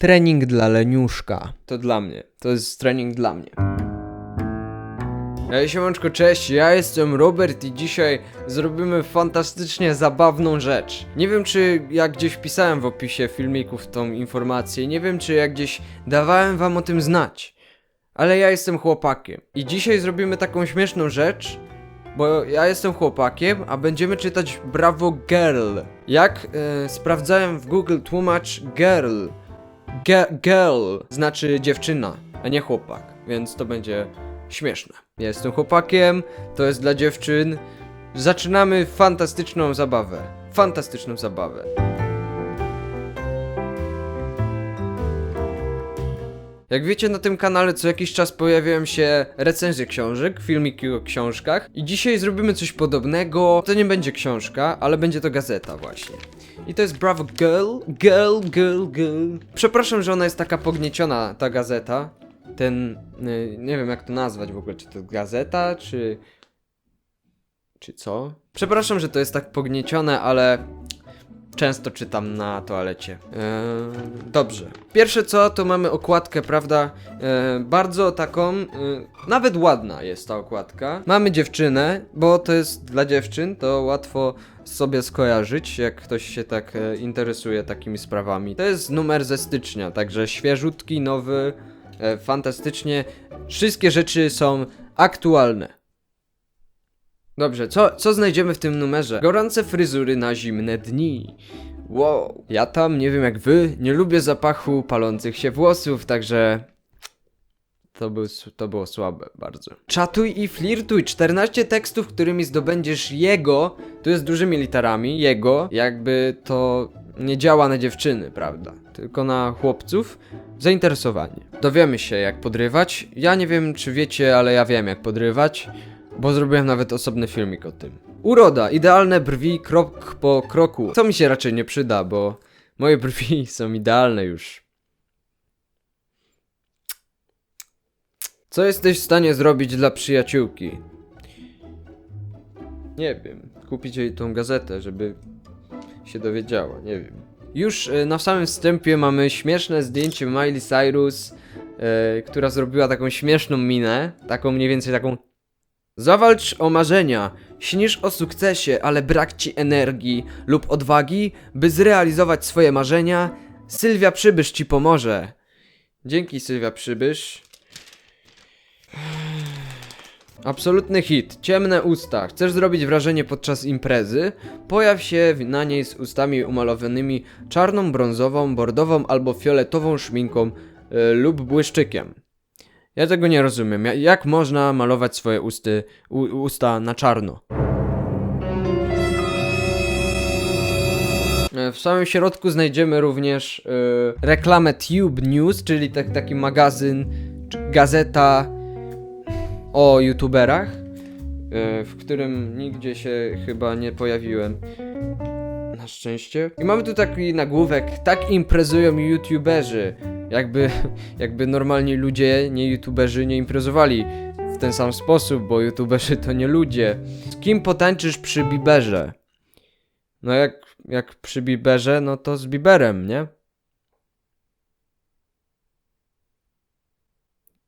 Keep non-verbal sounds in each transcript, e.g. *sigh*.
Trening dla leniuszka. To dla mnie. To jest trening dla mnie. Ej, siemanczko, cześć, ja jestem Robert i dzisiaj zrobimy fantastycznie zabawną rzecz. Nie wiem, czy jak gdzieś wpisałem w opisie filmików tą informację, nie wiem, czy jak gdzieś dawałem wam o tym znać. Ale ja jestem chłopakiem. I dzisiaj zrobimy taką śmieszną rzecz, bo ja jestem chłopakiem, a będziemy czytać Bravo Girl. Jak e, sprawdzałem w Google tłumacz girl. Girl znaczy dziewczyna, a nie chłopak, więc to będzie śmieszne. Ja jestem chłopakiem, to jest dla dziewczyn. Zaczynamy fantastyczną zabawę. Fantastyczną zabawę. Jak wiecie, na tym kanale co jakiś czas pojawiają się recenzje książek, filmiki o książkach i dzisiaj zrobimy coś podobnego. To nie będzie książka, ale będzie to gazeta właśnie. I to jest Bravo Girl, Girl, Girl, Girl. Przepraszam, że ona jest taka pognieciona, ta gazeta. Ten, y, nie wiem jak to nazwać w ogóle, czy to gazeta, czy... Czy co? Przepraszam, że to jest tak pogniecione, ale często czytam na toalecie. Eee, dobrze. Pierwsze co, to mamy okładkę, prawda? Eee, bardzo taką, e, nawet ładna jest ta okładka. Mamy dziewczynę, bo to jest dla dziewczyn, to łatwo sobie skojarzyć, jak ktoś się tak e, interesuje takimi sprawami. To jest numer ze stycznia, także świeżutki, nowy, e, fantastycznie. Wszystkie rzeczy są aktualne. Dobrze, co, co znajdziemy w tym numerze? Gorące fryzury na zimne dni. Wow. Ja tam, nie wiem jak wy, nie lubię zapachu palących się włosów, także... To, był, to było słabe bardzo. Czatuj i flirtuj. 14 tekstów, którymi zdobędziesz jego. Tu jest dużymi literami. Jego. Jakby to nie działa na dziewczyny, prawda? Tylko na chłopców. Zainteresowanie. Dowiemy się jak podrywać. Ja nie wiem czy wiecie, ale ja wiem jak podrywać. Bo zrobiłem nawet osobny filmik o tym. Uroda, idealne brwi krok po kroku. Co mi się raczej nie przyda, bo moje brwi *laughs* są idealne już. Co jesteś w stanie zrobić dla przyjaciółki? Nie wiem. Kupić jej tą gazetę, żeby się dowiedziała, nie wiem. Już e, na samym wstępie mamy śmieszne zdjęcie Miley Cyrus, e, która zrobiła taką śmieszną minę, taką mniej więcej taką Zawalcz o marzenia. Śnisz o sukcesie, ale brak ci energii lub odwagi, by zrealizować swoje marzenia. Sylwia Przybysz ci pomoże. Dzięki Sylwia Przybysz. Absolutny hit. Ciemne usta. Chcesz zrobić wrażenie podczas imprezy? Pojaw się na niej z ustami umalowanymi czarną, brązową, bordową albo fioletową szminką y, lub błyszczykiem. Ja tego nie rozumiem. Ja- Jak można malować swoje usty, usta na czarno? E, W samym środku znajdziemy również e, reklamę Tube News, czyli tak, taki magazyn, gazeta o youtuberach, e, w którym nigdzie się chyba nie pojawiłem. Na szczęście. I mamy tu taki nagłówek, tak imprezują youtuberzy. Jakby, jakby normalni ludzie, nie youtuberzy, nie imprezowali w ten sam sposób, bo youtuberzy to nie ludzie. Z kim potańczysz przy Biberze? No jak, jak przy Biberze, no to z Biberem, nie?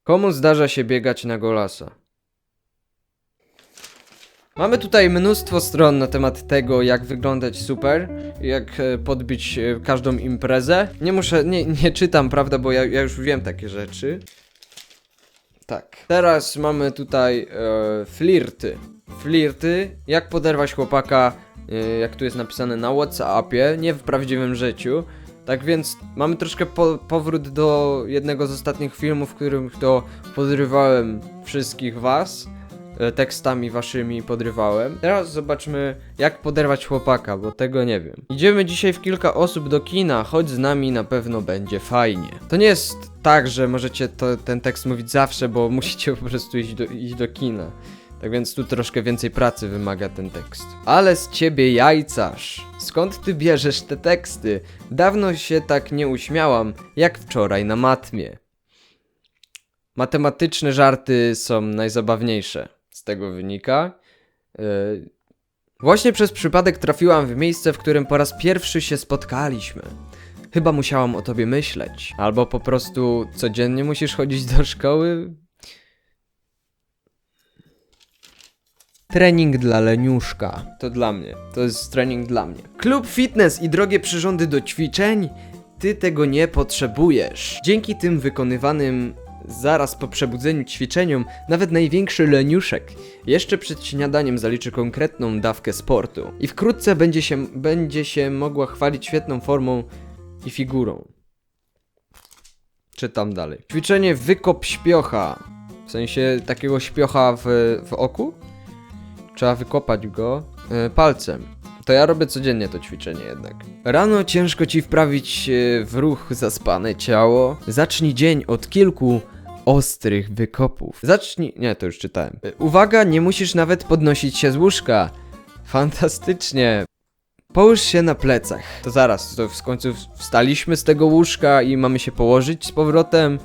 Komu zdarza się biegać na golasa? Mamy tutaj mnóstwo stron na temat tego, jak wyglądać super, jak e, podbić e, każdą imprezę. Nie muszę, nie, nie czytam, prawda, bo ja, ja już wiem takie rzeczy. Tak. Teraz mamy tutaj e, flirty. Flirty, jak poderwać chłopaka, e, jak tu jest napisane na Whatsappie, nie w prawdziwym życiu. Tak więc mamy troszkę po, powrót do jednego z ostatnich filmów, w którym to podrywałem wszystkich was tekstami waszymi podrywałem. Teraz zobaczmy, jak poderwać chłopaka, bo tego nie wiem. Idziemy dzisiaj w kilka osób do kina, chodź z nami, na pewno będzie fajnie. To nie jest tak, że możecie to, ten tekst mówić zawsze, bo *laughs* musicie po prostu iść do, iść do kina. Tak więc tu troszkę więcej pracy wymaga ten tekst. Ale z ciebie jajcarz! Skąd ty bierzesz te teksty? Dawno się tak nie uśmiałam, jak wczoraj na matmie. Matematyczne żarty są najzabawniejsze. Z tego wynika. Yy, Właśnie przez przypadek trafiłam w miejsce, w którym po raz pierwszy się spotkaliśmy. Chyba musiałam o tobie myśleć. Albo po prostu codziennie musisz chodzić do szkoły. Trening dla leniuszka. To dla mnie. To jest trening dla mnie. Klub fitness i drogie przyrządy do ćwiczeń? Ty tego nie potrzebujesz. Dzięki tym wykonywanym zaraz po przebudzeniu ćwiczeniom, nawet największy leniuszek jeszcze przed śniadaniem zaliczy konkretną dawkę sportu. I wkrótce będzie się, będzie się mogła chwalić świetną formą i figurą. Czytam dalej. Ćwiczenie wykop śpiocha. W sensie takiego śpiocha w, w oku? Trzeba wykopać go e, palcem. To ja robię codziennie to ćwiczenie jednak. Rano ciężko ci wprawić e, w ruch zaspane ciało. Zacznij dzień od kilku ostrych wykopów. Zacznij. Nie, to już czytałem. Uwaga, nie musisz nawet podnosić się z łóżka. Fantastycznie. Połóż się na plecach. To zaraz, to w końcu wstaliśmy z tego łóżka i mamy się położyć z powrotem.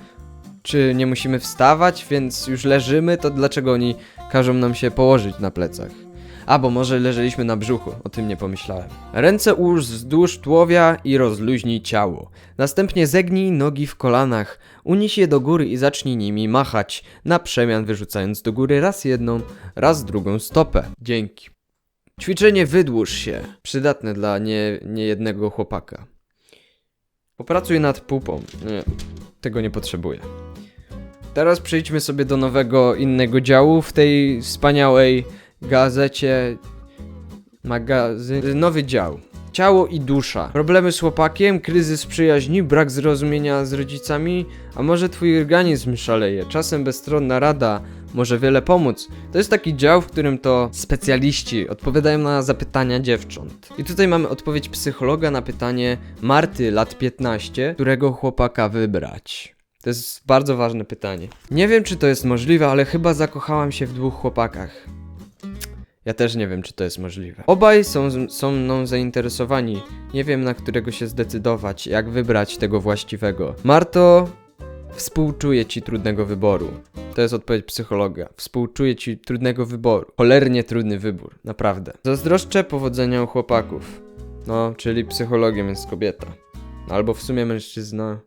Czy nie musimy wstawać, więc już leżymy, to dlaczego oni każą nam się położyć na plecach? A, może leżeliśmy na brzuchu, o tym nie pomyślałem. Ręce ułóż wzdłuż tułowia i rozluźnij ciało. Następnie zegnij nogi w kolanach, unieś je do góry i zacznij nimi machać, na przemian wyrzucając do góry raz jedną, raz drugą stopę. Dzięki. Ćwiczenie wydłuż się. Przydatne dla nie, niejednego chłopaka. Popracuj nad pupą. Nie, tego nie potrzebuję. Teraz przejdźmy sobie do nowego, innego działu w tej wspaniałej gazecie. Magazyn. Nowy dział. Ciało i dusza. Problemy z chłopakiem, kryzys przyjaźni, brak zrozumienia z rodzicami, a może twój organizm szaleje. Czasem bezstronna rada może wiele pomóc. To jest taki dział, w którym to specjaliści odpowiadają na zapytania dziewcząt. I tutaj mamy odpowiedź psychologa na pytanie Marty, lat 15, którego chłopaka wybrać. To jest bardzo ważne pytanie. Nie wiem, czy to jest możliwe, ale chyba zakochałam się w dwóch chłopakach. Ja też nie wiem, czy to jest możliwe. Obaj są, są mną zainteresowani. Nie wiem, na którego się zdecydować, jak wybrać tego właściwego. Marto, współczuję ci trudnego wyboru. To jest odpowiedź psychologa. Współczuję ci trudnego wyboru. Cholernie trudny wybór, naprawdę. Zazdroszczę powodzenia u chłopaków. No, czyli psychologiem jest kobieta. Albo w sumie mężczyzna.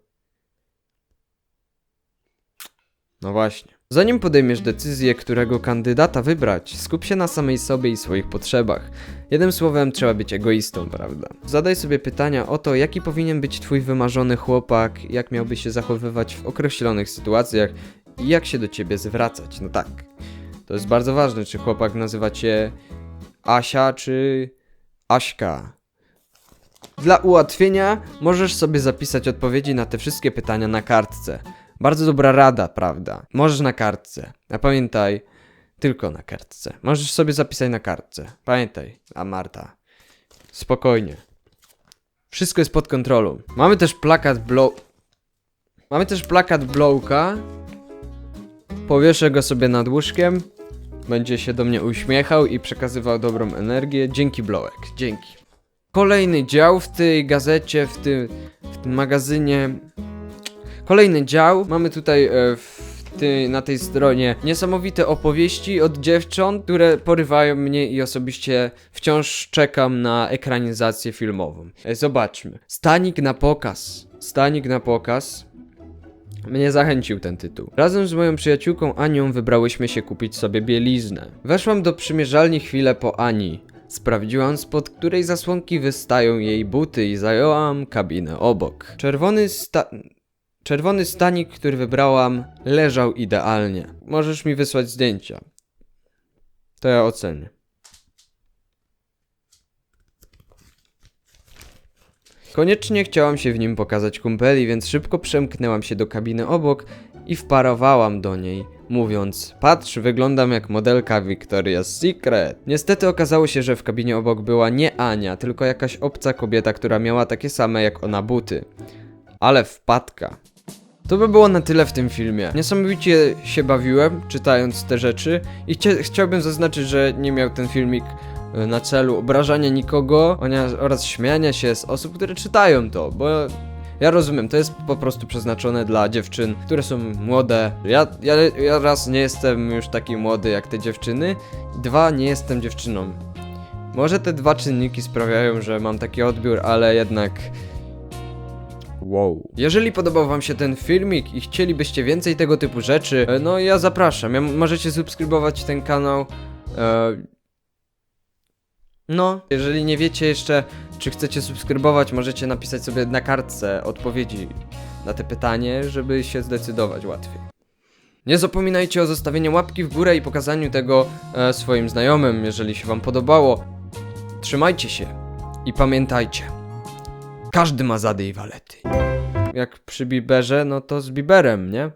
No właśnie. Zanim podejmiesz decyzję, którego kandydata wybrać, skup się na samej sobie i swoich potrzebach. Jednym słowem, trzeba być egoistą, prawda? Zadaj sobie pytania o to, jaki powinien być twój wymarzony chłopak, jak miałby się zachowywać w określonych sytuacjach i jak się do ciebie zwracać. No tak. To jest bardzo ważne, czy chłopak nazywa cię Asia, czy Aśka. Dla ułatwienia możesz sobie zapisać odpowiedzi na te wszystkie pytania na kartce. Bardzo dobra rada, prawda? Możesz na kartce. A pamiętaj, tylko na kartce. Możesz sobie zapisać na kartce. Pamiętaj, a Marta. Spokojnie. Wszystko jest pod kontrolą. Mamy też plakat blow... Mamy też plakat blowka. Powieszę go sobie nad łóżkiem. Będzie się do mnie uśmiechał i przekazywał dobrą energię. Dzięki blowek. Dzięki. Kolejny dział w tej gazecie, w tym, w tym magazynie Kolejny dział. Mamy tutaj e, w na tej stronie niesamowite opowieści od dziewcząt, które porywają mnie i osobiście wciąż czekam na ekranizację filmową. E, zobaczmy. Stanik na pokaz. Stanik na pokaz. Mnie zachęcił ten tytuł. Razem z moją przyjaciółką Anią wybrałyśmy się kupić sobie bieliznę. Weszłam do przymierzalni chwilę po Ani. Sprawdziłam, spod której zasłonki wystają jej buty i zająłam kabinę obok. Czerwony sta... Czerwony stanik, który wybrałam, leżał idealnie. Możesz mi wysłać zdjęcia. To ja ocenię. Koniecznie chciałam się w nim pokazać kumpeli, więc szybko przemknęłam się do kabiny obok i wparowałam do niej, mówiąc: Patrz, wyglądam jak modelka Victoria's Secret. Niestety okazało się, że w kabinie obok była nie Ania, tylko jakaś obca kobieta, która miała takie same jak ona buty. Ale wpadka. To by było na tyle w tym filmie. Niesamowicie się bawiłem, czytając te rzeczy i chcia- chciałbym zaznaczyć, że nie miał ten filmik e, na celu obrażania nikogo oraz śmiania się z osób, które czytają to, bo ja rozumiem, to jest po prostu przeznaczone dla dziewczyn, które są młode. Ja, ja, ja raz nie jestem już taki młody jak te dziewczyny, dwa nie jestem dziewczyną. Może te dwa czynniki sprawiają, że mam taki odbiór, ale jednak Wow. Jeżeli podobał wam się ten filmik i chcielibyście więcej tego typu rzeczy, e, no ja zapraszam. Ja, możecie subskrybować ten kanał. E, no, jeżeli nie wiecie jeszcze, czy chcecie subskrybować, możecie napisać sobie na kartce odpowiedzi na te pytanie, żeby się zdecydować łatwiej. Nie zapominajcie o zostawieniu łapki w górę i pokazaniu tego e, swoim znajomym, jeżeli się wam podobało. Trzymajcie się i pamiętajcie, każdy ma zady i walety. Jak przy Biberze, no to z Biberem, nie?